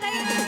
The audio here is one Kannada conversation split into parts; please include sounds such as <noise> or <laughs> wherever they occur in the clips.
ಮಾತಯ್ಯ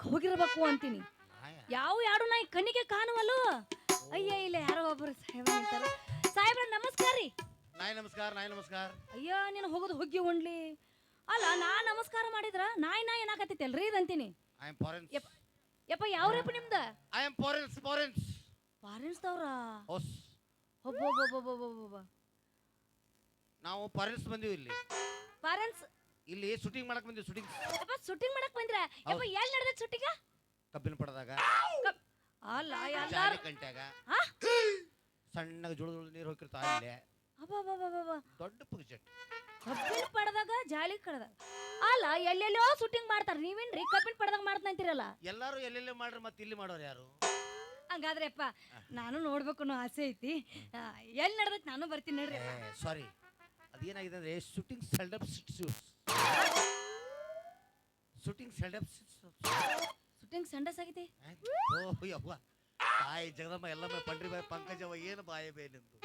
ಹರಗಾಡಕ್ ಹೋಗಿರ್ಬೇಕು ಅಂತೀನಿ. ಯಾವ ಯಾರು ನಾಯಿ ಕಣ್ಣಿಗೆ ಕಾಣುವಲ್ಲ? ಅಯ್ಯ ಇಲ್ಲ ಯಾರೋ ಒಬ್ರು ಸಾಹೇಬ ನಿಂತಾರ ಸಾಹೇಬ್ರ ನಮಸ್ಕಾರ ರೀ. ನಾಯಿ ನಮಸ್ಕಾರ ನಾಯಿ ನಮಸ್ಕಾರ. ಅಯ್ಯ ನೀನು ಹೋಗೋದು ಹೊಗ್ಗಿ ಉಣ್ಲಿ ಅಲ್ಲ ನಾ ನಮಸ್ಕಾರ ಮಾಡಿದ್ರ ನಾಯಿ ನಾಯಿ ಏನಾಕತ್ತೈತಿ ಅಲ್ರಿ ಇದಂತೀನಿ ಐ ಆಮ್ ಫಾರೆನ್ಸ್ ಯಪ್ಪ ಯಪ್ಪ ಯಾವ್ರಪ್ಪ ನಿಮ್ದ? I am ಫಾರೆನ್ಸ್ ಫಾರೆನ್ಸ್ ದವ್ರ? ಹೊಸ್ ಒಬ್ಬೊಬ್ಬೊಬ್ಬೊಬ್ಬೊಬ್ಬೊಬ್ಬ ನಾವು ಫಾರೆನ್ಸ್ ಬಂದೀವಿ ಇಲ್ಲಿ. ಫಾರೆನ್ಸ್ ಇಲ್ಲಿ ಶೂಟಿಂಗ್ ಮಾಡಕ್ ಬಂದಿವಿ ಶೂಟಿಂಗ್ ಅಪ್ಪ ಶೂಟಿಂಗ್ ಮಾಡಕ್ ಬಂದ್ರ? ಯಪ್ಪ ಎಲ್ಲಿ ನಡೆದ ಶೂಟಿಂಗ ಕಬ್ಬಿನ ಪಡದಾಗ. ಅಲ್ಲ ಎಲ್ಲಾರು ಕಂಟ್ಯಾಗ ಹಾ? ಸಣ್ಣಗೆ ಜುಳು ಜುಳು ನೀರು ಹೋಗಿರ್ತಾವ ಇಲ್ಲೇ. ಅಬ್ಬಬ್ಬಬ್ಬಬ್ಬ ದೊಡ್ಡ ಪುಗ್ಜೆಟ್ ಕಬ್ಬಿನ ಪಡದಾಗ ಜಾಲಿ ಕಡದಾಗ ಅಲ್ಲ ಎಲ್ಲೆಲ್ಲೋ ಶೂಟಿಂಗ್ ಮಾಡ್ತಾರ. ನೀವೇನ್ರಿ ಕಬ್ಬಿನ ಪಡದಾಗ ಮಾಡ್ತಾ ಅಂತೀರಲ್ಲ? ಎಲ್ಲಾರು ಎಲ್ಲೆಲ್ಲೇ ಮಾಡ್ರಿ ಮತ್ತೆ ಇಲ್ಲಿ ಮಾಡೋರು ಯಾರು? ಹಂಗಾದ್ರೆಪ್ಪ ನಾನು ನೋಡ್ಬೇಕು ಅನ್ನೋ ಆಸೆ ಐತಿ. ಎಲ್ಲಿ ನಡೆದೈತಿ ನಾನು ಬರ್ತೀನಿ ನೋಡ್ರಿ ಸಾರಿ ಅದೇನಾಗಿದೆ ಅಂದ್ರೆ ಶೂಟಿಂಗ್ ಸೆಲ್ಡಪ್ ಶೂಟಿಂಗ್ ಸೆಲ್ಡಪ್ ಶೂಟಿಂಗ್ ಸಂಡಸ್ ಆಗಿದೆ. ಓ ಯವ್ವ. ತಾಯಿ ಜಗದಮ್ಮ ಎಲ್ಲಮ್ಮ ಪಂಡ್ರಿ ಬಾಯಿ ಪಂಕಜವ್ವ ಏನು ಬಾಯಿ ಬೇ ನಿಂದು?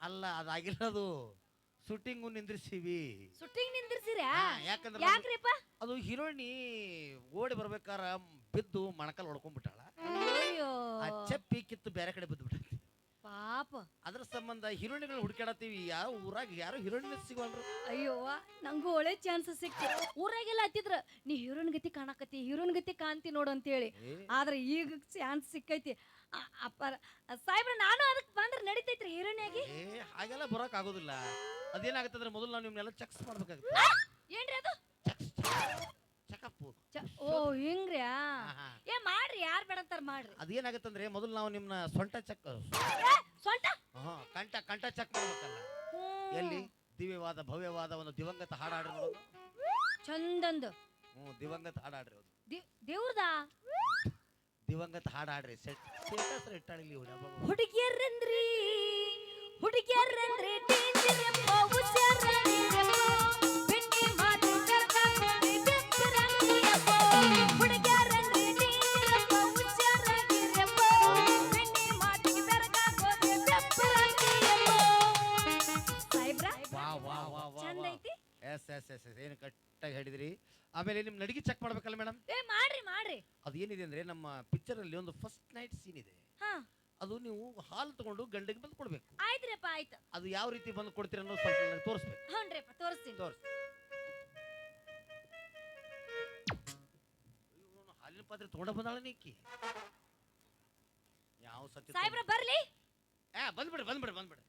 ಅಲ್ಲ ಅದಾಗಿಲ್ಲ ಅದು ಶೂಟಿಂಗು ನಿಂದ್ರಿಸಿವಿ. ಶೂಟಿಂಗ್ ನಿಂದಿರ್ಸಿರ ಹಾ, ಯಾಕಂದ್ರೆ ಯಾಕ್ರಿಪ್ಪ? ಅದು ಹೀರೋಣಿ ಓಡಿ ಬರ್ಬೇಕಾರ ಬಿದ್ದು ಮಣಕಲ್ ಹೊಡ್ಕೊಂಡ್ಬಿಟ್ಟಾಳ. ಅಯ್ಯೋ. ಆ ಚಪ್ಪಿ ಕಿತ್ತು ಬೇರೆ ಕಡೆ ಬಿದ್ದು ಬಿಟ್ಟೈತಿ ಪಾಪ. ಅದ್ರ ಸಂಬಂಧ ಹೀರೋಯಿನ್ಗಳು ಹುಡುಕಾಡತ್ತೀವಿ ಯಾವ ಊರಾಗ ಯಾರು ಹೀರೋಯಿನ್ ಸಿಗವಲ್ರು. ಅಯ್ಯೋ ನಂಗೂ ಒಳ್ಳೆ ಚಾನ್ಸ್ ಸಿಕ್ತಿ. ಊರಾಗೆಲ್ಲ ಹತ್ತಿದ್ರ ನೀ ಹೀರೋನ್ ಗತಿ ಕಾಣಕತ್ತಿ ಹೀರೋನ್ ಗತಿ ಕಾಣ್ತಿ ನೋಡು ಅಂತೇಳಿ. ಆದ್ರೆ ಈಗ ಚಾನ್ಸ್ ಸಿಕ್ಕೈತಿ. ಅ- ಅಪ್ಪಾರ ಸಾಹೇಬ್ರ ನಾನು ಅದಕ್ಕೆ ಬಂದ್ರೆ ನಡೀತೈತ್ರಿ ಹೀರೋನ್ ಆಗಿ? ಏ ಹಾಗೆಲ್ಲ ಬರೋಕ್ ಆಗೋದಿಲ್ಲ ಅದೇನಾಗತ್ತಂದ್ರೆ ಮೊದಲು ನಾವು ನಿಮ್ನೆಲ್ಲ ಚೆಕ್ಸ್ ಮಾಡ್ಬೇಕಾಗುತ್ತೆ. ಏನ್ರಿ ಅದು? ಚ- ಓ ಹಿಂಗ್ರಿ ಏ ಮಾಡ್ರಿ ಯಾರು ಬೇಡ ಅಂತಾರ ಮಾಡ್ರಿ ಅದೇನಾಗತ್ತಂದ್ರೆ ಮೊದಲು ನಾವು ನಿಮ್ಮನ್ನ ಸೊಂಟ ಚೆಕ್ ಏ, ಸೊಂಟ? ಹಾ ಕಂಠ ಕಂಠ ಚೆಕ್ ಮಾಡ್ಬೇಕಲ್ಲ. ಎಲ್ಲಿ? ದಿವ್ಯವಾದ ಭವ್ಯವಾದ ಒಂದು ದಿವಂಗತ ಹಾಡಾಡ್ರಿ ನೋಡೋದು ಚಂದಂದು. ಹ್ಞೂ ದಿವಂಗತ ಹಾಡಾಡ್ರಿ ಅದು ದಿ- ದೇವ್ರದ? ದಿವಂಗತ ಹಾಡಾಡ್ರಿ ಸೆಟ್ ಸ್ಟೇಟಸ್ ಇಟ್ಟಾಡಿಲಿ ಹುಡುಗಿಯರಂದ್ರಿ ಹುಡುಗಿಯರಂದ್ರೆ danger ಎಪ್ಪೋ, ಎಸ್ ಎಸ್ ಎಸ್ ಎಸ್ ಏನು ಕರೆಕ್ಟಾಗಿ ಹೇಳಿದ್ರಿ? ಆಮೇಲೆ ನಿಮ್ಮ ನಡಿಗೆ ಚೆಕ್ ಮಾಡ್ಬೇಕಲ್ಲ ಮೇಡಮ್ ಏ ಮಾಡ್ರಿ ಮಾಡ್ರಿ. ಅದು ಏನಿದೆ ಅಂದ್ರೆ ನಮ್ಮ ಪಿಕ್ಚರ್ ಅಲ್ಲಿ ಒಂದು ಫಸ್ಟ್ ನೈಟ್ ಸೀನ್ ಇದೆ. ಹಾ. ಅದು ನೀವು ಹಾಲು ತಗೊಂಡು ಗಂಡಿಗೆ ಬಂದು ಕೊಡ್ಬೇಕು. ಆಯ್ತ್ರಿಪ್ಪ ಆಯ್ತು. ಅದು ಯಾವ ರೀತಿ ಬಂದು ಕೊಡ್ತೀರ ಅನ್ನೋದು ಸ್ವಲ್ಪ ನನಗೆ ತೋರಿಸ್ಬೇಕು. ಹ್ಞೂನ್ರಿಪ್ಪ ತೋರಿಸ್ತೀನಿ. ತೋರಿಸಿ. ಹಾಲಿನ ಪಾತ್ರೆ ತಗೊಂಡ ಬಂದಾಳ ನೀಕಿ. ಯಾವ ಸತ್ಯ ಸಾಹೇಬ್ರ ಬರ್ಲಿ. ಬಂದ್ಬಿಡ್ರಿ ಬಂದ್ಬಿಡ್ರಿ ಬಂದ್ಬಿಡ್ರಿ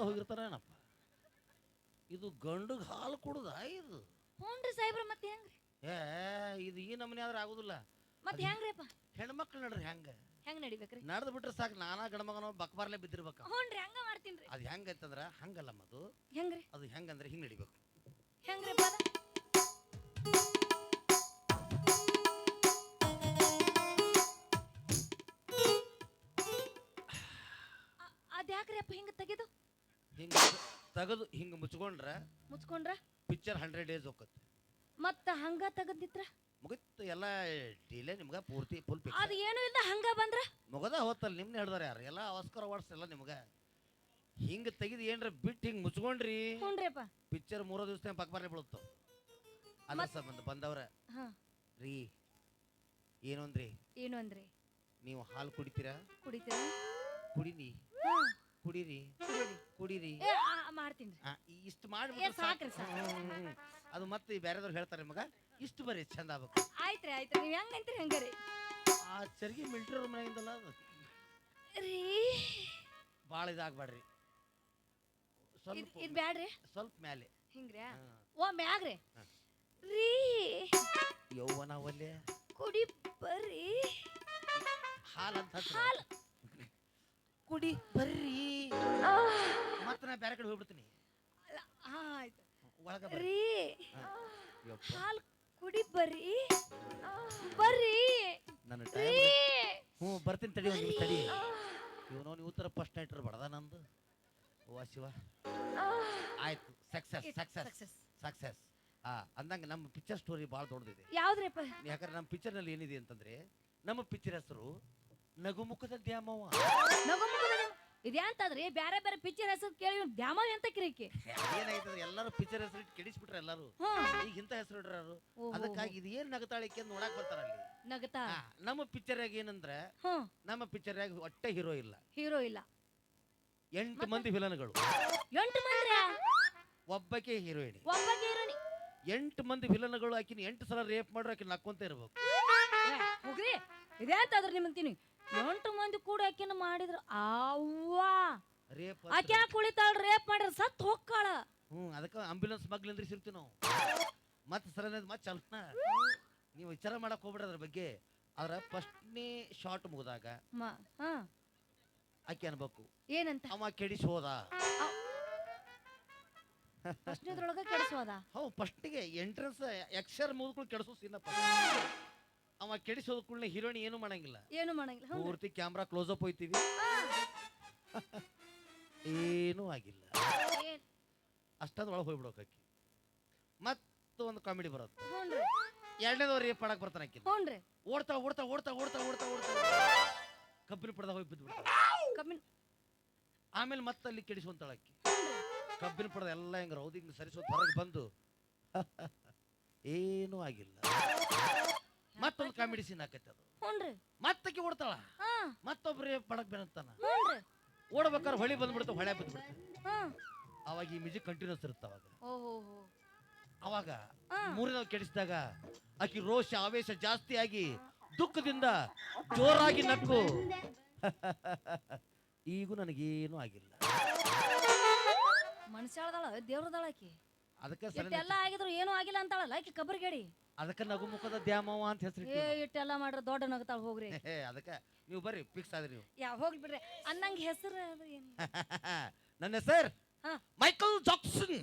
ಹೋಗಿರ್ತಾರೇನಪ್ಪ? ಇದು ಗಂಡಗ್ ಹಾಲು ಕುಡುದ ಇದು? ಹ್ಞೂನ್ರಿ ಸಾಹೇಬ್ರ ಮತ್ತೆ ಹೆಂಗ್ರಿ? ಏ ಇದು ಈ ನಮನೆ ಆದ್ರೆ ಆಗುದಿಲ್ಲ. ಮತ್ತೆ ಹೆಂಗ್ರಿಪ್ಪ? ಹೆಣ್ಮಕ್ಳು ನಡ್ರಿ ಹೆಂಗ? ಹೆಂಗ್ ನಡಿಬೇಕ್ರಿ? ನಡೆದು ಬಿಟ್ರೆ ಸಾಕು ನಾನಾ ಗಣಮಗನ ಬಕ್ಬಾರ್ಲೆ ಬಿದ್ದಿರ್ಬೇಕ. ಹ್ಞೂನ್ರಿ ಹಂಗ ಮಾಡ್ತೀನ್ರಿ. ಅದು ಹೆಂಗೈತಂದ್ರ ಹಂಗಲ್ಲ ಅದು. ಹೆಂಗ್ರಿ? ಅದು ಹೆಂಗಂದ್ರೆ ಹಿಂಗ್ ನಡಿಬೇಕು. ಹೆಂಗ್ರಿಪ್ಪ ಅದ? ಅ- ಅದ್ಯಾಕ್ರಿಯಪ್ಪ ಹಿಂಗ ತೆಗೆದು? ಹಿಂಗ ತೆಗೆದು ಹಿಂಗ ಮುಚ್ಕೊಂಡ್ರ ಮುಚ್ಕೊಂಡ್ರ? ಪಿಕ್ಚರ್ ಹಂಡ್ರೆಡ್ ಡೇಸ್ ಹೋಗತ್ತೆ. ಮತ್ತ ಹಂಗ ತಗದಿತ್ರ ಮುಗಿತ್ತು ಎಲ್ಲ ಡಿಲೇ ನಿಮ್ಗೆ ಪೂರ್ತಿ ಫುಲ್ ಅದ್ ಅದು ಏನು ಇಲ್ದ ಹಂಗ ಬಂದ್ರ? ಮುಗದ ಹೋತಲ್ಲ ನಿಮ್ನ ಹಿಡ್ದಾರ ಯಾರು? ಎಲ್ಲ ಆಸ್ಕರ್ ಅವಾರ್ಡ್ಸ್ ಎಲ್ಲ ನಿಮ್ಗೆ. ಹಿಂಗ ತೆಗೆದು ಏನ್ರ ಬಿಟ್ಟು ಹಿಂಗ ಮುಚ್ಕೊಂಡ್ರಿ ಹ್ಞೂನ್ರಿಪ್ಪ ಪಿಕ್ಚರ್ ಮೂರೋ ದಿವಸ ಪಕ್ಬಾರ್ಲೆ ಬೀಳುತ್ತ ಅದ್ರ ಮತ್- ಸಂಬಂಧ ಬಂದವ್ರ. ಹಾ. ರೀ ಏನು ಅಂದ್ರಿ ಏನು ಅಂದ್ರಿ ನೀವು ಹಾಲು ಕುಡಿತೀರಾ? ಕುಡಿತೀರಾ? ಕುಡಿನಿ. ಹಾ. ಕುಡೀರಿ ಕುಡೀರಿ. ಕುಡೀರಿ. ಆ, ಮಾಡ್ತೀನಿ. ಇಷ್ಟು ಏ, ಸಾಕ್ರಿ, ಸಾಕು. ಅದು ಮತ್ತೆ ಬೇರೆದವ್ರು ಹೇಳ್ತಾರೆ ಮಗ. ಇಷ್ಟು ಬರೀ ಚಂದ ಆಗ್ಬೇಕು. ಆಯ್ತ್ರಿ ಆಯ್ತ್ರಿ. ನೀವ್ ಹೆಂಗ್ ಅಂತೀರಿ ಹಂಗಾರಿ ಆ ಚರ್ಗಿ ಮಿಲ್ಟ್ರಿ ಮನೆಯಿಂದಲ್ಲ ಅದು. ರೀ? ಭಾಳ ಇದಾಗಬೇಡ್ರಿ. ಇದ್ ಸ್ವಲ್ಪ ಇದು ಬ್ಯಾಡ್ರಿ. ಸ್ವಲ್ಪ ಮೇಲೆ ಹಿಂಗ್ರಿ ಹಾ. ಓ ಮ್ಯಾಗ್ರಿ. ಹಾ. ರೀ? ಯೌವನ ಒಲ್ಲೆ ಕುಡಿ ಬರ್ರಿ. ಹಾಲು ಅಂತ ಹತ್ರ. ಹಾಲ್. ಕುಡಿ ಬರ್ರಿ. ಮತ್ತೆ ನಾ ಬೇರೆ ಕಡೆ ಹೋಗ್ಬಿಡ್ತೀನಿ. ಹಾ, ಆಯ್ತು. ಒಳಗ ಬರ್ರಿ. ರೀ ಹಾ. ಕುಡಿ ಬರ್ರಿ. ಬರ್ರಿ. ನನ್ನ ರೀ. ಹ್ಞೂ ಬರ್ತೀನಿ ತಡಿ ಒಂದು ತಡಿ. ಇವನು ನೀವು ಉತ್ತರ ಫಸ್ಟ್ ನೈಟ್ ಬಡದ ನಂದು. ಓ ಶಿವ. ಆಯ್ತು ಸಕ್ಸಸ್ ಸಕ್ಸಸ್ ಸಕ್ಸಸ್ ಸಕ್ಸಸ್ ಆ ಅಂದಂಗೆ ನಮ್ಮ ಪಿಕ್ಚರ್ ಸ್ಟೋರಿ ಭಾಳ ದೊಡ್ಡದಿದೆ. ಯಾವ್ದ್ರಪ್ಪ ಯಾಕಂದ್ರೆ ನಮ್ಮ ಪಿಕ್ಚರ್ನಲ್ಲಿ ಏನಿದೆ ಅಂತಂದ್ರೆ ನಮ್ಮ ಪಿಕ್ಚರ್ ಹೆಸರು ನಗುಮುಖದ ದ್ಯಾಮವ್ವ. ನಗುಮುಖದ ಇದ್ಯಾಂತದ್ರಿ ಬ್ಯಾರೆ ಬೇರೆ ಪಿಕ್ಚರ್ ಹೆಸರು ಕೇಳಿ ದ್ಯಾಮವ್ ಎಂತ ಕಿರಿಕಿ. ಏನಾಯ್ತದ ಎಲ್ಲರೂ ಪಿಕ್ಚರ್ ಹೆಸರು ಇಟ್ಟು ಕೆಡಿಸ್ಬಿಟ್ರೆ ಎಲ್ಲರೂ. ಈಗ ಇಂತ ಹೆಸರು ಇಡ್ರಾರು ಓಹೋ. ಅದಕ್ಕಾಗಿ ಇದು ಏನ್ ನಗತಾಳಿಕೆ ಅಂತ ನೋಡಕ್ ಬರ್ತಾರ ಅಲ್ಲಿ. ನಗತಾ ನಮ್ಮ ನಮ್ಮ ಪಿಕ್ಚರ್ಯಾಗ ಏನಂದ್ರೆ ಹ್ಮ್. ನಮ್ಮ ಪಿಕ್ಚರ್ಯಾಗ ಒಟ್ಟೆ ಹೀರೋ ಇಲ್ಲ. ಹೀರೋ ಇಲ್ಲ. ಎಂಟು ಮಂದಿ ವಿಲನ್ಗಳು ಎಂಟು ಮಂದಿ ಒಬ್ಬಕ್ಕೆ ಹೀರೋಯಿನಿ ಒಬ್ಬ ಹೀರೋನಿ ಎಂಟು ಮಂದಿ ವಿಲನ್ಗಳು ಆಕಿನ ಎಂಟು ಸಲ ರೇಪ್ ಮಾಡ್ರೆ ಆಕಿನ ನಕ್ಕೊಂತ ಇರ್ಬೇಕು. ಹೋಗ್ರಿ. ಇದ್ಯಾಂತದ್ರಿ ನಿಮ್ಮಂತೀನಿ. ಎಂಟು ಮಂದಿ ಕೂಡ ಆಕಿನ ಮಾಡಿದ್ರು. ಅವ್ವಾ. ರೇಪ್ ಆಕೆ ಯಾಕೆ ಉಳಿತಾಳ? ರೇಪ್ ಮಾಡಿದ್ರು ಸತ್ ಹೋಗ್ಕಾಳ ಹ್ಞೂ ಅದಕ್ಕೆ ಆಂಬ್ಯುಲೆನ್ಸ್ ಮಗ್ಲು ಸಿಗ್ತೀವಿ ನಾವು. ಮತ್ತೆ ಸರನೇದು ಮತ್ತೆ ಚಲನ ನೀವು ವಿಚಾರ ಮಾಡಕ್ ಹೋಗ್ಬಿಡ್ರಿ ಅದ್ರ ಬಗ್ಗೆ. ಅದ್ರ ಫಸ್ಟ್ನೇ ಶಾರ್ಟ್ ಮುಗಿದಾಗ ಮ ಹಾ. ಆಕೆ ಅನ್ಬೇಕು. ಏನಂತ? ಅವ ಕೆಡಿಸಿ ಹೋದ ಪ್ರಶ್ನೆದ್ರೊಳಗ ಕೆಡಿಸೋದ ಹೌ ಫಸ್ಟಿಗೆ ಎಂಟ್ರೆನ್ಸ್ ಎಕ್ಷರ್ ಮುಗಿದ್ಕೊಂಡು ಕೆಡಿಸೋ ಸೀನಪ್ಪ ಅವ ಕೆಡಿಸೋದ ಕೂಡಲೇ ಹೀರೋಯಿನ್ ಏನು ಮಾಡಂಗಿಲ್ಲ. ಏನು ಮಾಡಂಗಿಲ್ಲ ಪೂರ್ತಿ ಕ್ಯಾಮ್ರಾ ಕ್ಲೋಸ್ ಅಪ್ ಹೋಯ್ತೀವಿ. ಏನೂ ಆಗಿಲ್ಲ. ಏನ್? ಅಷ್ಟಾದ್ ಒಳಗೆ ಹೋಗ್ಬಿಡೋಕೆ ಆಕಿ. ಮತ್ತೆ ಒಂದು ಕಾಮಿಡಿ ಬರುತ್ತೆ. ಹ್ಞೂನ್ರಿ ಎರಡನೇದವ್ರು ಪಡಕ್ ಬರ್ತಾನೆ ಅಕ್ಕಿ ಹ್ಞೂನ್ರಿ ಓಡ್ತಾ ಓಡ್ತಾ ಓಡ್ತಾ ಓಡ್ತಾ ಓಡ್ತಾ ಓಡ್ತಾ. ಕಬ್ಬಿನ ಪಡೆದ ಹೋಗಿ ಬಿದ್ದು ಕಮ್ಮಿ ಆಮೇಲೆ ಮತ್ತೆ ಅಲ್ಲಿ ಕೆಡಿಸುವಂತಾಳ ಅಕ್ಕಿ ಕಬ್ಬಿನ ಪಡೆದ ಎಲ್ಲ ಹೆಂಗ್ ರೌದಿ ಹಿಂಗ್ ಸರಿಸೋದು ಹೊರಗೆ ಬಂದು. <laughs> ಏನೂ ಆಗಿಲ್ಲ. ಮತ್ತೊಂದು ಕಾಮಿಡಿ ಸೀನ್ ಆಕೈತೆ ಅದು. ಹ್ಞೂನ್ರಿ ಮತ್ತಕ್ಕೆ ಓಡ್ತಾಳ. ಹಾ. ಮತ್ತೊಬ್ರೇ ಪಡಕ್ ಹ್ಞೂನ್ರಿ ಓಡ್ಬೇಕಾದ್ರೆ ಹೊಳಿ ಬಂದ್ಬಿಡ್ತಾವ ಹೊಳೆ ಬಂದ್ಬಿಡ್ತಾವ ಹಾ. ಅವಾಗ ಈ ಮ್ಯೂಸಿಕ್ ಕಂಟಿನ್ಯೂಸ್ ಇರುತ್ತೆ ಅವಾಗ. ಓಹೋ ಹೋ. ಅವಾಗ ಹಾ. ಮೂರನೇ ಕೆಡಿಸಿದಾಗ ಆಕಿ ರೋಷ ಆವೇಶ ಜಾಸ್ತಿ ಆಗಿ ದುಃಖದಿಂದ ಜೋರಾಗಿ ನಕ್ಕು. <laughs> ಈಗೂ ನನಗೇನು ಆಗಿಲ್ಲ. ಮನುಷ್ಯಾಳದಾಳ ದೇವ್ರದಾಳ ಆಕಿ. ಅದಕ್ಕೆ ಇಟ್ಟೆಲ್ಲ ಆಗಿದ್ರು ಏನೂ ಆಗಿಲ್ಲ ಅಂತಾಳಲ್ಲ ಆಕಿ ಕಬರ್ಗೇಡಿ. ಅದಕ್ಕೆ ನಗು ಮುಖದ ದ್ಯಾಮವ್ವ ಅಂತ ಹೆಸರು ಏ ಇಟ್ಟೆಲ್ಲ ಮಾಡ್ರಿ ದೊಡ್ಡ ನಗತಾಳ ಹೋಗ್ರಿ. <laughs> ಅದಕ್ಕೆ ನೀವು ಬರ್ರಿ ಫಿಕ್ಸ್ ಆದ್ರಿ ನೀವು. ಯಾ ಹೋಗ್ಲಿ ಬಿಡ್ರಿ. ಅನ್ನಂಗ್ ಹೆಸರು ಏನು? <laughs> ನನ್ನ ಹೆಸರು ಹಾ. Michael Jackson.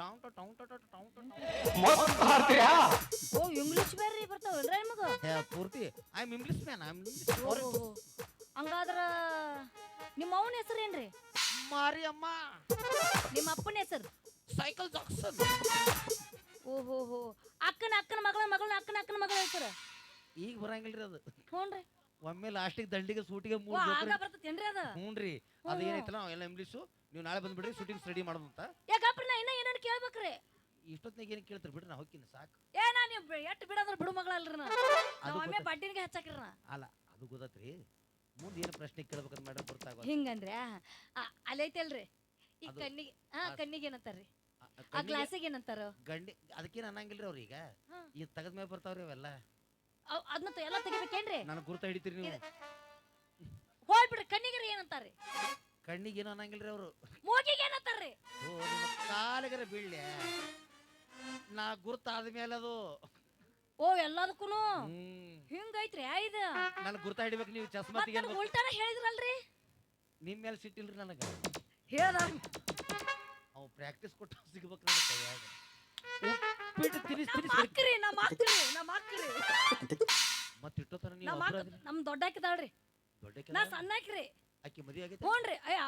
ಟೌನ್ ಟೌ ಟೌನ್ ಟೌ ಟೌನ್ ಮಸ್ತ್ ಆಡ್ತೀಯಾ ಓ ಇಂಗ್ಲಿಷ್ ಬೇರೆ ಬರ್ತಾವಲ್ರಿ ನಿಮಗ? ಏ, ಪೂರ್ತಿ. I am English man I am English ಓ ಹಂಗಾದ್ರ ನಿಮ್ಮ ಅವನ ಹೆಸರು ಏನ್ರಿ? ಮಾರಿಯಮ್ಮ. ನಿಮ್ಮ ಅಪ್ಪನ ಹೆಸರು? Cycle Jackson. ಓಹೋ ಹೋ ಅಕ್ಕನ ಅಕ್ಕನ ಮಗಳ ಮಗಳನ್ನ ಅಕ್ಕನ ಅಕ್ಕನ ಮಗಳ ಹೇಳ್ತಾರ. ಈಗ ಬರಂಗಿಲ್ರಿ ಅದು. ಹ್ಞೂನ್ರಿ ಒಮ್ಮೆ ಲಾಸ್ಟಿಗೆ ದಂಡಿಗೆ ಸೂಟಿಗೆ ಓ ಮೂರು ಆಗ ಬರ್ತೇನ್ರಿ ಅದ? ಹ್ಞೂನ್ರಿ ಅದು ಏನೈತಲ್ಲ ಎಲ್ಲ ಇಂಗ್ಲೀಷು ನೀವು ನಾಳೆ ಬಂದ್ಬಿಡ್ರಿ ಶೂಟಿಂಗ್ ರೆಡಿ ಮಾಡೋದಂತ. ಯಾಕಪ್ಪ ನಾ ಇನ್ನ ಏನೇನು ಕೇಳ್ಬೇಕ್ರಿ? ಇಷ್ಟೊತ್ತಿನಾಗ ಏನು ಕೇಳ್ತಾರೆ? ಬಿಡ್ರಿ ನಾ ಹೋಗ್ತೀನಿ ಸಾಕು. ಏ ನಾ ನೀವು ಎಟ್ ಬಿಡೋದ್ರ ಬಿಡು ಮಗಳಲ್ರಿ ನಾ. ಅದು ಒಮ್ಮೆ ಬಡ್ಡಿನಿಗೆ ಹಚ್ಚಾಕ್ರಿ ನಾ. ಅಲ್ಲ ಅದು ಗೊತ್ತೈತ್ರಿ. ಮುಂದೆ ಏನು ಪ್ರಶ್ನೆ ಕೇಳ್ಬೇಕಂತ ಮೇಡಮ್ ಗೊತ್ತಾಗ ಹಿಂಗಂದ್ರೆ ಅಲ್ಲೈತಲ್ರಿ. ಈ ಕಣ್ಣಿಗೆ ಹಾ ಆ- ಕಣ್ಣಿಗೆ ಏನಂತಾರ್ರಿ? ಆ- ಗ್ಲಾಸಿಗೆ ಏನಂತಾರ? ಗಂಡಿ ಅದಕ್ಕೇನು ಅನ್ನಂಗಿಲ್ರಿ ಅವ್ರೀಗ ಹಾ. ಈಗ ತೆಗೆದ ಮೇಲೆ ಬರ್ತಾವ್ರಿ ಅವೆಲ್ಲ. ಅದನ್ನ ಎಲ್ಲ ತೆಗಿಬೇಕೇನ್ರಿ? ನನಗೆ ಗುರುತ ಹಿಡಿತೀರಿ ನೀವು. ಹೋಗ್ಬಿಡ್ರಿ ಕಣ್ಣಿಗೆ ಏನಂತಾರ್ರಿ? ಕಣ್ಣಿಗೆ ಏನು ಅನ್ನಂಗಿಲ್ರಿ ಅವರು. ಮೂಗಿಗೆ ಏನಂತಾರ್ರಿ? ಓ ನಿಮ್ಮ ಕಾಲಿಗರ ಬೀಳ್ಯ ನಾ ಗುರ್ತಾದ ಮೇಲೆ ಅದು. ಓ ಎಲ್ಲದಕ್ಕೂ ಹ್ಮ್. ಹಿಂಗೈತ್ರಿ ಇದು ನನ್ ಗುರ್ತ ಹಿಡಿಬೇಕು ನೀವು ಚಸ್ಮಾ ಮತ್ತ್ ತೆಗಿಬೇಕು ಉಲ್ಟಾನ ಹೇಳಿದ್ರಲ್ರಿ? ನಿಮ್ಮ ಮೇಲೆ ಸಿಟ್ಟಿಲ್ರಿ ನನಗೆ. ಹೇಳ್ದ ಅವು ಪ್ರಾಕ್ಟೀಸ್ ಕೊಟ್ಟು ಸಿಗ್ಬೇಕು ನನ್ನ ಕೈಯಾಗ. ಉಪ್ಪಿಟ್ಟು ತಿನಿಸ್ ತಿನಿಸ್ ಅಕ್ರಿ ನಮ್ಮ ಅಕ್ಕರಿ ನಮ್ಮ ಅಕ್ಕರಿ ಮತ್ತೆ ಇಟ್ಟೋತನ ನೀವು ನಮ್ಮ ಒಬ್ರ ಅಕ್ಕ ನಮ್ ದೊಡ್ಡ ದೊಡ್ಡ ನಾ ಸಣ್ಣ ಹಾಕ್ರಿ ಆಕಿ ಮದುವೆ ಆಗೈತೆ? ಹ್ಞೂನ್ರಿ. ಅಯ್ಯ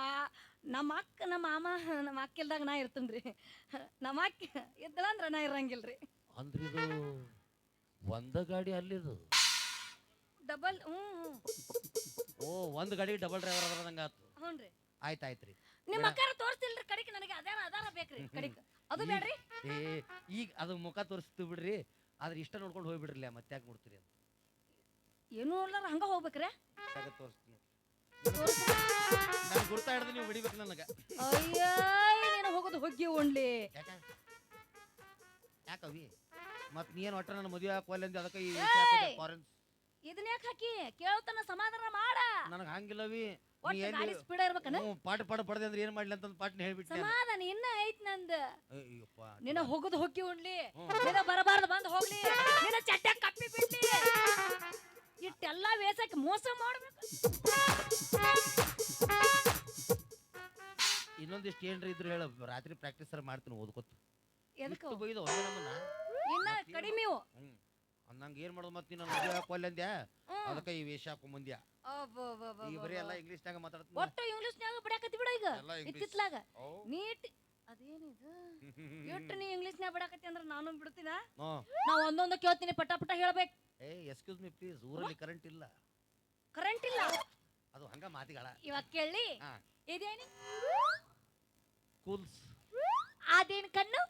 ನಮ್ಮ ಅಕ್ಕ ನಮ್ಮ ಮಾಮ ನಮ್ಮ ಅಕ್ಕ ಇಲ್ದಾಗ ನಾ ಇರ್ತೇನ್ರಿ. ನಮ್ಮ ಅಕ್ಕ ಇದ್ದಳಂದ್ರ ನಾ ಇರಂಗಿಲ್ರಿ. ಅಂದ್ರೆ ಇದು ಒಂದ ಗಾಡಿ ಅಲ್ಲಿದು. ಡಬಲ್ ಹ್ಞೂ ಓ ಒಂದ್ ಗಾಡಿ ಡಬಲ್ ಡ್ರೈವರ್ ಅದ್ರ ನಂಗೆ ಆತು. ಹ್ಞೂನ್ರಿ. ಆಯ್ತು ಆಯ್ತು ರೀ ನಿಮ್ಮ ಅಕ್ಕಾರ ತೋರಿಸ್ತಿಲ್ರಿ. ಕಡಿಕೆ ನನಗೆ ಅದೇ ಆಧಾರ ಬೇಕ್ರಿ <laughs> ಕಡಿಕ ಅದು ಬೇಡ್ರಿ. ಏ ಈಗ ಅದು ಮುಖ ತೋರಿಸ್ತು ಬಿಡ್ರಿ ಆದ್ರೆ ಇಷ್ಟ ನೋಡ್ಕೊಂಡು ಹೋಗ್ಬಿಡ್ರಿ ಮತ್ತೆ ಯಾಕೆ ನೋಡ್ತೀರಿ ಅಂತ. ಏನು ನೋಡ್ಲಾರ ಹಂಗ ಹೋಗ್ಬೇಕ್ರೆ? ಜಾಗ ತೋರಿಸ್ತೀನಿ ನಾನು ಗುರ್ತಾ ಹಿಡ್ದು ನೀವು ಬಿಡಿಬೇಕು ನನಗೆ. ಅಯ್ಯೋ ನೀನು ಹೋಗೋದು ಹೊಗ್ಗಿ ಉಣ್ಲಿ ಯಾಕ? ಯಾಕವಿ? ಮತ್ ನೀ ಏನು ಒಟ್ಟ ನನ್ನ ಮದುವೆ ಹಾಕೋಲ್ಲ ಅದಕ್ಕೆ ಈ ಏಯ್! ಫಾರೆನ್ಸ್ ಇದನ್ನ ಯಾಕೆ ಹಾಕಿ? ಕೇಳ್ತಾನ ಸಮಾಧಾನ ಮಾಡ. ನನಗೆ ಹಂಗಿಲ್ಲವಿ. ಒಟ್ಟು ಎಲ್ಲಿ ಗಾಡಿ ಸ್ಪೀಡ್ ಇರ್ಬೇಕನ ಹ್ಞೂ ಪಾಠ ಪಾಠ ಪಡೆದೆ ಅಂದ್ರೆ ಏನ್ ಮಾಡ್ಲಿ ಅಂತ ಪಾಠನ ಹೇಳ್ಬಿಟ್ಟೆ ಸಮಾಧಾನ ಇನ್ನ ಐತ್ ನಂದ. ಅಯ್ಯಪ್ಪ ನಿನ್ನ ಹೋಗುದು ಹೊಕ್ಕಿ ಉಣ್ಲಿ. ನಿನ್ನ ಬರಬಾರ್ದು ಬಂದು ಹೋಗ್ಲಿ. ನಿನ್ನ ಚಟ್ಟ ಕಪ್ಪಿ ಬಿಡ್ಲಿ. ಇಟ್ಟೆಲ್ಲ ವೇಸಕ್ಕೆ ಮೋಸ ಮಾಡ್ಬೇಕು. ಇನ್ನೊಂದಿಷ್ಟು ಏನ್ರಿ ಇದ್ರು ಹೇಳ ರಾತ್ರಿ ಪ್ರಾಕ್ಟೀಸ್ ಮಾಡ್ತೀನಿ ಓದ್ಕೊತ. ಎದಕ್ಕೆ? ಬೈದು ಒಂದೇ ನಮ್ಮನ್ನ? ಇನ್ನ ಕಡಿಮೆ ಹ್ಮ್. ಅಂದಂಗ ಏನ್ ಮಾಡೋದು ಮತ್ತೆ ನೀನು ಮದುವೆ ಹಾಕೋಲ್ಲ ಅಂದ್ಯಾ? ಹ್ಮ್. ಅದಕ್ಕೆ ಈ ವೇಷ ಹಾಕೊಂಬಂದ್ಯಾ ಅಬ್ಬಬ್ಬಬ್ಬಬ್ಬ. ಈ ಬರೀ ಎಲ್ಲ ಇಂಗ್ಲೀಷ್ನಾಗ ಮಾತಾಡ್ತೀನಿ ಒಟ್ಟು ಇಂಗ್ಲಿಷ್ನ್ಯಾಗ ಬಿಡಾಕತ್ತಿ ಬಿಡ ಈಗ. ಎಲ್ಲ ಇಂಗ್ಲೀಷ್ ಇತ್ತಿತ್ಲಾಗ ಓ. ನೀಟ್ ಅದೇನಿದು? ಎಷ್ಟು ನೀ ಇಂಗ್ಲಿಷ್ನ್ಯಾಗ ಬಿಡಾಕತ್ತಿ ಅಂದ್ರೆ ನಾನು ಬಿಡ್ತೀನ? ಹ್ಞೂ. ನಾ ಒಂದೊಂದು ಕೇಳ್ತೀನಿ ಪಟ ಪಟ ಹೇಳ್ಬೇಕು. ಏ ಎಕ್ಸ್ಕ್ಯೂಸ್ ಮೀ ಪ್ಲೀಸ್ ಊರಲ್ಲಿ ಕರೆಂಟ್ ಇಲ್ಲ. ಕರೆಂಟ್ ಇಲ್ಲ? ಅದು ಹಂಗ ಮಾತಿಗಳ. ಇವಾಗ ಕೇಳಿ. ಹಾ. ಇದೇನಿ? ಕೂಲ್ಸ್. ಅದೇನ್ ಕಣ್ಣು?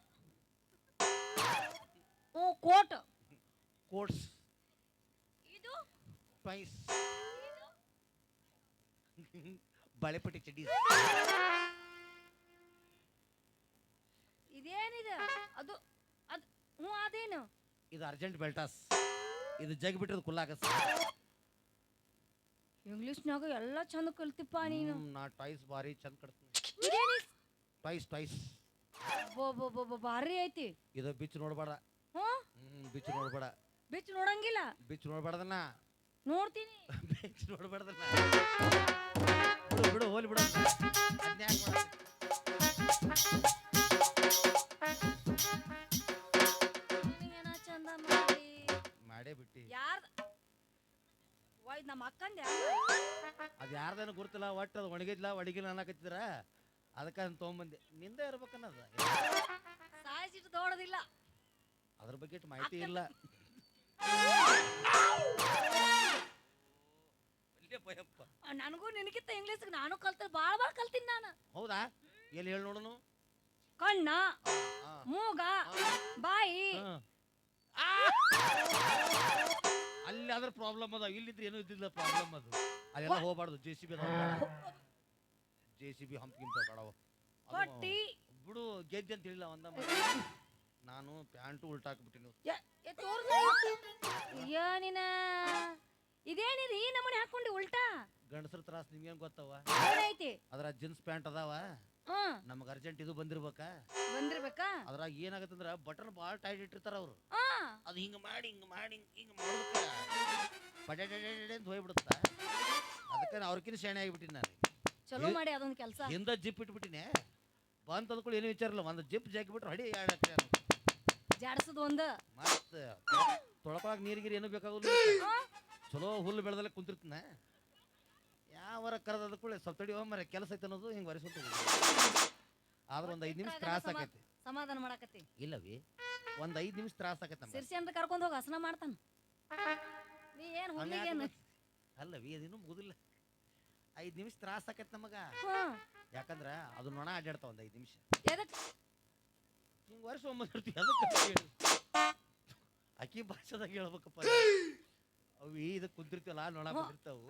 ಹ್ಞೂ ಕೋಟ್. ಕೋಟ್ಸ್ ಇದು? ಟ್ವೈಸ್ <laughs> ಬಳೆಪಟ್ಟಿ ಚಡ್ಡಿ. ಇದೇನಿದು? ಅದು ಅದು ಹ್ಞೂ ಅದೇನು? ಇದು ಅರ್ಜೆಂಟ್ ಬೆಲ್ಟಾಸ್. ಇದು ಜಗ್ ಬಿಟ್ಟಿರೋದು ಕುಲ್ಲಾಗಸ್. ಇಂಗ್ಲೀಷ್ನಾಗ ಎಲ್ಲ ಚಂದ ಕಲ್ತಿಪ್ಪ ನೀನು. ನಾ ಟಾಯ್ಸ್ ಬಾರಿ ಚಂದ ಕಟ್ತೀನಿ ಟಾಯ್ಸ್ ಟಾಯ್ಸ್ ಬೋ ಬೋ ಬೋ ಭಾರಿ ಐತಿ. ಇದು ಬಿಚ್ ನೋಡಬೇಡ. ಹ್ಞೂ? ಹ್ಮ್ ಬಿಚ್ ನೋಡ್ಬೇಡ. ಬಿಚ್ಚ ನೋಡಂಗಿಲ್ಲ. ಬಿಚ್ ನೋಡ್ಬಾರ್ದನ್ನ ನೋಡ್ತೀನಿ. <laughs> ಬಿಚ್ ನೋಡ್ಬಾರ್ದನ್ನ ಬಿಡು ಬಿಡು ಹೋಲಿ ಬಿಡು. ಅದ್ನ್ಯಾಕ್ ಚಂದ ಮಾಡಿ? ಮಾಡೇ ಬಿಟ್ಟಿ. ಯಾರ್ದ? ಒಯ್ ನಮ್ಮ ಅಕ್ಕಂದ ಅದು ಯಾರ್ದೇನು ಗುರ್ತಿಲ್ಲ ಒಟ್ಟು ಅದು ಒಣಗಿದ್ಲ ಒಣಗಿಲ್ಲ ಅನ್ನಕತ್ತಿದ್ರ ಅದಕ್ಕೆ ಅದನ್ನ ತೊಗೊಂಬಂದೆ. ನಿಂದ ಇರ್ಬೇಕನ್ನದ? ಸಾಯಿಸಿಟ್ಟು ದೊಡ್ಡದಿಲ್ಲ ಅದ್ರ ಬಗ್ಗೆ ಇಷ್ಟ್ ಮಾಹಿತಿ ಇಲ್ಲ. ನನಗೂ ನಿನಗಿಂತ ಇಂಗ್ಲೀಷ್ ನಾನು ಕಲ್ತ ಭಾಳ ಭಾಳ ಕಲ್ತೀನಿ ನಾನು. ಹೌದಾ? ಎಲ್ಲಿ ಹೇಳಿ ನೋಡೋನು? ಕಣ್ಣ ಮೂಗ ಬಾಯಿ! ಅಲ್ಲಿ ಅದ್ರ ಪ್ರಾಬ್ಲಮ್ ಅದ. ಇಲ್ಲಿದ್ರೆ ಏನೂ ಇದ್ದಿಲ್ಲ ಪ್ರಾಬ್ಲಮ್ ಅದು. ಅದೆಲ್ಲ ಹೋಗ್ಬಾರ್ದು. J C B J C B ಹಂಪ್ಗಿಂತ ಬಿಡು ಗೆದ್ದೆ ಅಂತ ಹೇಳಿಲ್ಲ ಒಂದ ನಾನು ಪ್ಯಾಂಟು ಉಲ್ಟಾಕ್ಬಿಟ್ಟಿನಿ. ಅಯ್ಯೋ ನಿನ್ನ ಇದೇನಿದು? ಈ ನಮೂನೆ ಹಾಕೊಂಡಿ ಉಲ್ಟಾ? ಗಂಡಸ್ರ ತ್ರಾಸ ನಿಮ್ಗೇನ್ ಗೊತ್ತವ ಏನೈತಿ ಅದ್ರ ಜೀನ್ಸ್ ಪ್ಯಾಂಟ್ ಅದಾವ. ಹ್ಮ್ ನಮಗ್ ಅರ್ಜೆಂಟ್ ಇದು ಬಂದಿರ್ಬೇಕಾ? ಬಂದಿರ್ಬೇಕಾ? ಅದ್ರಾಗ ಏನಾಗತ್ತಂದ್ರ ಬಟನ್ ಭಾಳ ಟೈಟ್ ಇಟ್ಟಿರ್ತಾರ ಅವ್ರು. ಹಾ. ಅದು ಹಿಂಗ ಮಾಡಿ ಹಿಂಗ ಮಾಡಿ ಹಿಂಗ ಪಟೆ ಅಂತ ಹೋಗ್ಬಿಡುತ್ತ? ಅದಕ್ಕೆ ಅವ್ರಕಿನ ಶಾಣೆ ಆಗಿಬಿಟ್ಟಿನಿ ನಾನು. ಚಲೋ ಮಾಡಿ ಅದೊಂದು ಕೆಲಸ. ಹಿಂದ ಜಿಪ್ ಇಟ್ಬಿಟ್ಟಿನಿ. ಬಂತ ಅಂದ್ಕೊಳ್ಳಿ ಏನು ವಿಚಾರ ಇಲ್ಲ. ಒಂದು ಜಿಪ್ ಜಾಕಿ ಹಡಿ ಎರಡು ಜಾಡ್ಸೋದು ಒಂದು. ಮತ್ತೆ ತೊಳ್ಕೊಳಕ್ ನೀರ್ ಗೀರು ಏನು ಬೇಕಾಗಲ್ಲ ಚಲೋ ಹುಲ್ಲು ಬೆಳೆದಲ್ಲ ಕುಂತಿರ್ತೀನ ಯಾವರ ಕರೆದ ಕೂಡ ತಡಿ ಮರ ಕೆಲಸ ಐತೆ ಅನ್ನೋದು ಹಿಂಗೆ ಒರೆಸ್ಕೊತ ಆದ್ರೆ ಒಂದು ಐದು ನಿಮಿಷ ತ್ರಾಸ ಆಕೈತಿ. ಸಮಾಧಾನ ಮಾಡಾಕತ್ತಿ. ಇಲ್ಲವಿ ಒಂದು ಐದು ನಿಮಿಷ ತ್ರಾಸ ಆಕೈತೆ ನಮ್ಗೆ ಸಿರ್ಸಿ ಅಂತ ಕರ್ಕೊಂಡ್ ಹೋಗಿ ಹಸನ ಮಾಡ್ತಾನ. ನೀ ಏನ್ ಹುಲ್ಲಿಗೇನು ಅಲ್ಲವಿ ಅದೇನು ಮುಗುದಿಲ್ಲ. ಐದು ನಿಮಿಷ ತ್ರಾಸ ಆಕೈತೆ ನಮಗ. ಯಾಕಂದ್ರ ಅದು ನೊಣ ಅಡ್ಡಾಡ್ತಾವ ಒಂದು ಐದು ನಿಮಿಷ. ಎದಕ್? ಹಿಂಗೆ ವರ್ಷ ಒಂಬತ್ತಿರ್ತೀವಿ ಅದಕ್ಕೆ ಹೇಳಿ. ಅಕ್ಕಿ ಭಾಷೆದಾಗ ಹೇಳ್ಬೇಕಪ್ಪ ಅವು ಇದು ಕುಂತಿರ್ತೀವಲ್ಲ ನೊಣ. ಬಂದಿರ್ತಾವು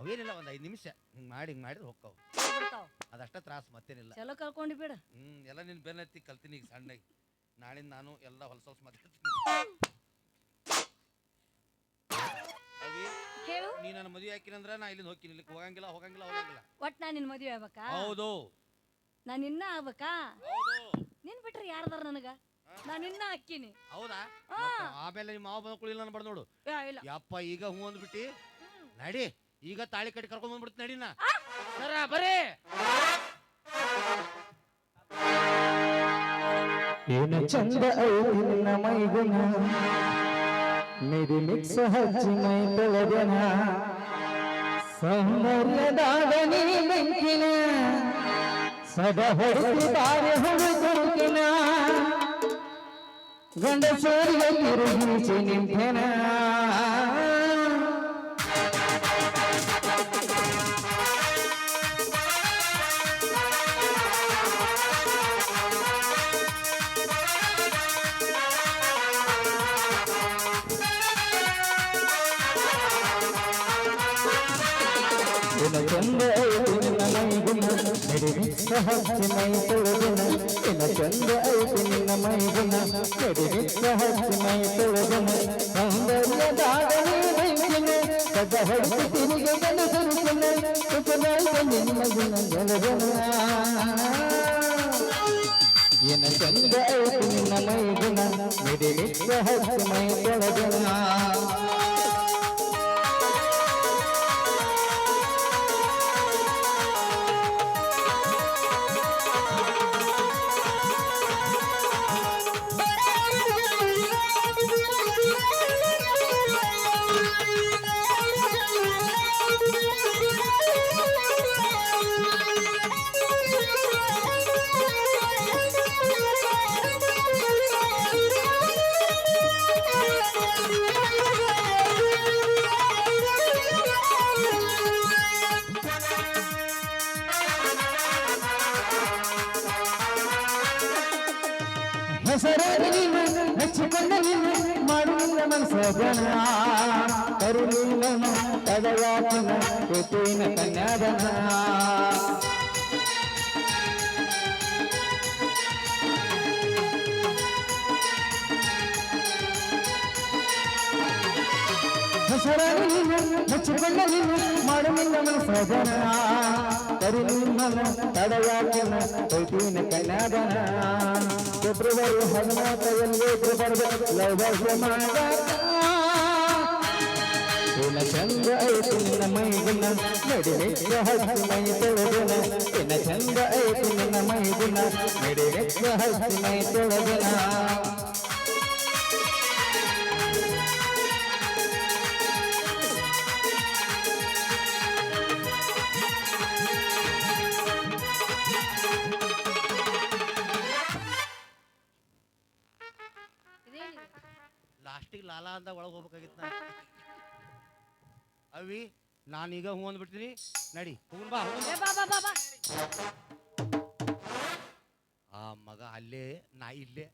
ಅವೇನಿಲ್ಲ ಒಂದು ಐದು ನಿಮಿಷ. ಹಿಂಗೆ ಮಾಡಿ ಹಿಂಗೆ ಮಾಡಿದ್ರೆ ಹೋಗ್ತಾವು. ಅದಷ್ಟ ತ್ರಾಸ ಮತ್ತೇನಿಲ್ಲ. ಚಲೋ ಕಲ್ಕೊಂಡು ಬೇಡ. ಹ್ಞೂ ಎಲ್ಲ ನಿನ್ನ ಬೆನ್ನತ್ತಿ ಕಲ್ತೀನಿ ಈಗ ಸಣ್ಣಗೆ. ನಾಳಿಂದ ನಾನು ಎಲ್ಲ ಹೊಲಸ ಹೊಲಸ ಮಾತಾಡ್ತೀನಿ. ಅವಿ ಹೇಳು. ನೀ ನನ್ನ ಮದುವೆ ಹಾಕಿನಂದ್ರ ನಾ ಇಲ್ಲಿಂದ ಹೋಗ್ತೀನಿ. ಇಲ್ಲಿ ಹೋಗಂಗಿಲ್ಲ ಹೋಗಂಗಿಲ್ಲ ಹೋಗಂಗಿಲ್ಲ. ಒಟ್ ನಾ ನಿನ್ನ ಮದುವೆ ಆಗ್ಬೇಕಾ? ಹೌದು. ನಾನು ಇನ್ನ ಆಗ್ಬೇಕಾ? ಹೌದು. ನಿನ್ ಬಿಟ್ರೆ ಯಾರದಾರ ನನಗ? ನಾನು ಇನ್ನ ಹಾಕಿನಿ ಹೌದಾ? ಹಾ. ಮತ್ತ ಆಮೇಲೆ ನಿಮ್ಮ ಮಾವ ಬಂದ ಕುಳಿಲ್ಲ ನಾನು ಬಡ್ ನೋಡು. ಯಾ, ಇಲ್ಲ. ಯಪ್ಪ ಈಗ ಹೂ ಅಂದ್ಬಿಟ್ಟಿ. ನಡಿ ಈಗ ತಾಳಿ ಕಟ್ಟಿ ಕರ್ಕೊಂಡ್ ಬಂದ್ಬಿಡ್ತೀನಿ ನಡಿನ ಸರ ಬರಿ ಏನ ಚಂದ ಐತಿ ನಿನ್ನ ಮೈಗುಣ ಮಿಡಿ ಮಿಕ್ಸ್ ಹಚ್ಚಿ ಮೈ ತೊಳೆದನ. ಸೌಂದರ್ಯದಾಗ ನೀ ಬೆಂಕಿನ ಸದ ಹೊರತು ತಾರೆ ಹುಡುಕಿನ ಗಂಡ ಸೂರ್ಯ ತಿರುಗಿಸಿ ನಿಂತೆನ ಗುಣ ಚಂದ ಗುಣ ನೈ ಗುಣ ನಡುವೆ ಸಹಸ್ರ ನೈ ತೊಳಗುಣ ಏನ ಚಂದ ಐತಿ ನಿನ್ನ ಮೈಗುಣ ನಡಿಮಿತ್ತ ಹಚ್ಚಿ ಮೈ ತೊಳೆದನ ಸೌಂದರ್ಯದಾಗಲಿ ಬೆಂಕಿನ ಕದ ಹೊಡೆದು ತಿರುಗಿ ಗನಸರುಕನ ಸುಖನಾಯ್ತ ನಿನ್ನ ಗುಣ ಗೆಲುವನ ಏನ ಚಂದ ಐತಿ ನಿನ್ನ ಮೈಗುಣ ನಡಿಮಿತ್ತ ಹಚ್ಚಿ ಮೈ ತೊಳೆದನ ಕನ್ಯಾದನ ಹೆಸರಾದ ನೀನು ಮೆಚ್ಚಿಕೊಂಡ ನೀನು ಮಾಡುವುದ ಮನಸ ಜನ ಕರುಣೀಲನ ತದಯಾತನ ಕೂತಿನ ಕನ್ಯಾದನ ಫೆಬ್ರವರಿ ಹದಿನಾಲ್ಕರಲ್ಲಿ ಬರೆದ ಲವರ್ಯ ಏನ ಚಂದ ಐತಿ ನಿನ್ನ ಮೈಗುಣ ನಡಿಮೆಕ್ಕ ಹಸಿ ಮೈ ತೊಳೆದನ ಏನ ಚಂದ ಐತಿ ನಿನ್ನ ಮೈಗುಣ ನಡಿಮೆಕ್ಕ ಹಸಿ ಮೈ ತೊಳೆದನ ಲಾಸ್ಟಿಗೆ ಲಾಲಾ ಅಂತ ಒಳಗೆ ಹೋಗ್ಬೇಕಾಗಿತ್ತು ನಾ ಅವಿ ನಾನೀಗ ಹೂ ಅಂದ್ಬಿಡ್ತೀನಿ. ನಡಿ ಬಾ. ಏ ಬಾ ಬಾ ಬಾ ಬಾ. ಆ ಮಗ ಅಲ್ಲೇ ನಾ ಇಲ್ಲೇ.